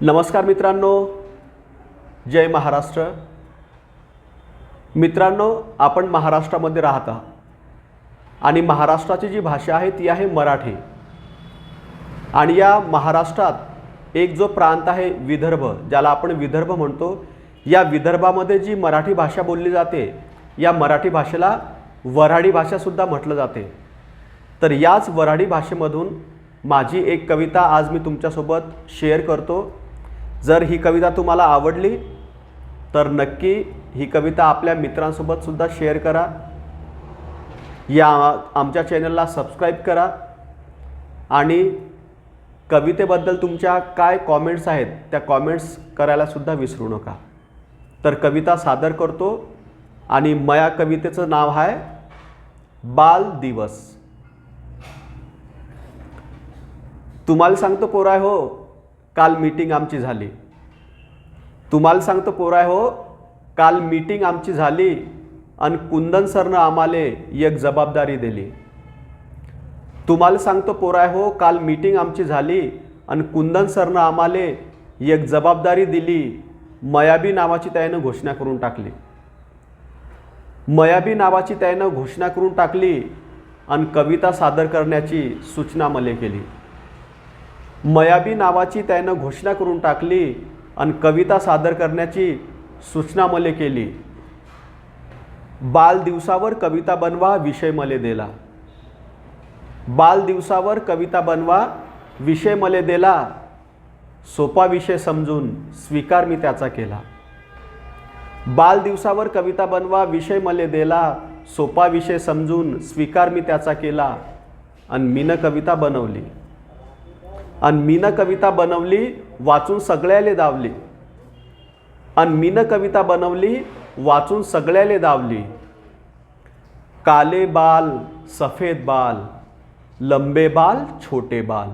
नमस्कार मित्रांनो जय महाराष्ट्र. मित्रांनो आपण महाराष्ट्रामध्ये राहता आणि महाराष्ट्राची जी भाषा आहे ती आहे मराठी. आणि या महाराष्ट्रात एक जो प्रांत आहे विदर्भ ज्याला आपण विदर्भ म्हणतो या विदर्भामध्ये जी मराठी भाषा बोलली जाते या मराठी भाषेला वऱ्हाडी भाषासुद्धा म्हटलं जाते. तर याच वऱ्हाडी भाषेमधून माझी एक कविता आज मी तुमच्यासोबत शेअर करतो. जर ही कविता तुम्हाला आवडली तर नक्की ही कविता आपल्या मित्रांसोबत सुद्धा शेअर करा. या आमच्या चॅनलला सबस्क्राईब करा. आणि कवितेबद्दल तुमच्या काय कॉमेंट्स आहेत त्या कॉमेंट्स करायलासुद्धा विसरू नका. तर कविता सादर करतो आणि मया कवितेचं नाव आहे बाल दिवस. तुम्हाला सांगतो कोराय हो काल मीटिंग आमची झाली. तुम्हाला सांगतो पोराय हो काल मीटिंग आमची झाली आणि कुंदन सरनं आम्हाले एक जबाबदारी दिली. तुम्हाला सांगतो पोराय हो काल मीटिंग आमची झाली आणि कुंदन सरनं आम्हाले एक जबाबदारी दिली मयाबी नावाची त्यानं घोषणा करून टाकली. मयाबी नावाची त्यानं घोषणा करून टाकली आणि कविता सादर करण्याची सूचना मले केली. मयाबी नावाची त्यानं घोषणा करून टाकली आणि कविता सादर करण्याची सूचना मले केली. बाल दिवसावर कविता बनवा विषय मले दिला. बाल दिवसावर कविता बनवा विषय मले दिला. सोपा विषय समजून स्वीकार मी त्याचा केला. बाल दिवसावर कविता बनवा विषय मले दिला. सोपा विषय समजून स्वीकार मी त्याचा केला. आणि मीनं कविता बनवली. आणि मीनं कविता बनवली वाचून सगळ्याले दावली. आणि मीनं कविता बनवली वाचून सगळ्याले दावली. काले बाल सफेद बाल लंबे बाल छोटे बाल.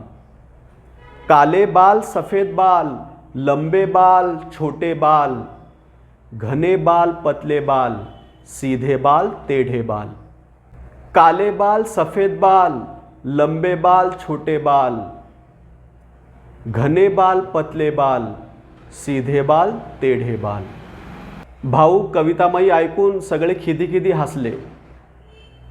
काले बाल सफेद बाल लंबे बाल छोटे बाल. घने बाल पतले बाल सीधे बाल टेढ़े बाल. काले बाल सफेद बाल लंबे बाल छोटे बाल. घने बाल पतले बाल सीधे बाल तेढे बाल. भाऊ कवितामाई ऐकून सगळे खिदी खिदी हसले.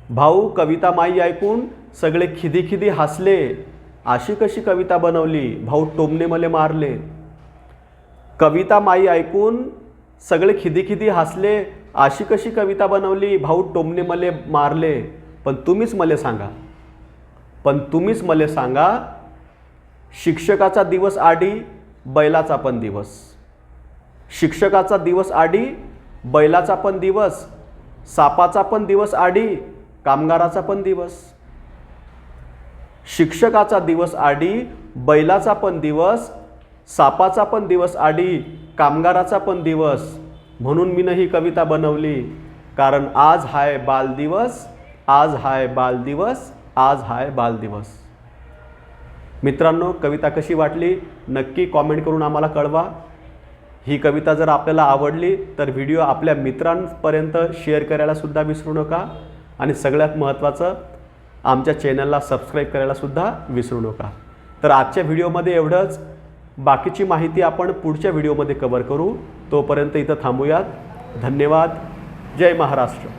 भाऊ कवितामाई ऐकून सगळे खिदी खिदी हसले. अशी कशी कविता बनवली? भाऊ टोमने मले मारले. कविता माई ऐकून सगळे खिदी खिदी हसले. अशी कशी कविता बनवली? भाऊ टोमने मले मारले. पण तुम्हीच मले सांगा. पण तुम्हीच मले सांगा शिक्षकाचा दिवस आडी बैलाचा पण दिवस. शिक्षकाचा दिवस आडी बैलाचा पण दिवस सापाचा पण दिवस आडी कामगाराचा पण दिवस. शिक्षकाचा दिवस आडी बैलाचा पण दिवस सापाचा पण दिवस आडी कामगाराचा पण दिवस. म्हणून मी ही कविता बनवली. कारण आज हाय बाल दिवस आज हाय बाल दिवस आज हाय बाल दिवस. मित्रांनो कविता कशी वाटली? नक्की कॉमेंट करून आम्हाला कळवा. ही कविता जर आपल्याला आवडली तर व्हिडिओ आपल्या मित्रांपर्यंत शेअर करायलासुद्धा विसरू नका. आणि सगळ्यात महत्त्वाचं आमच्या चॅनलला सबस्क्राईब करायलासुद्धा विसरू नका. तर आजच्या व्हिडिओमध्ये एवढंच. बाकीची माहिती आपण पुढच्या व्हिडिओमध्ये कवर करू. तोपर्यंत इथं थांबूयात. धन्यवाद. जय महाराष्ट्र.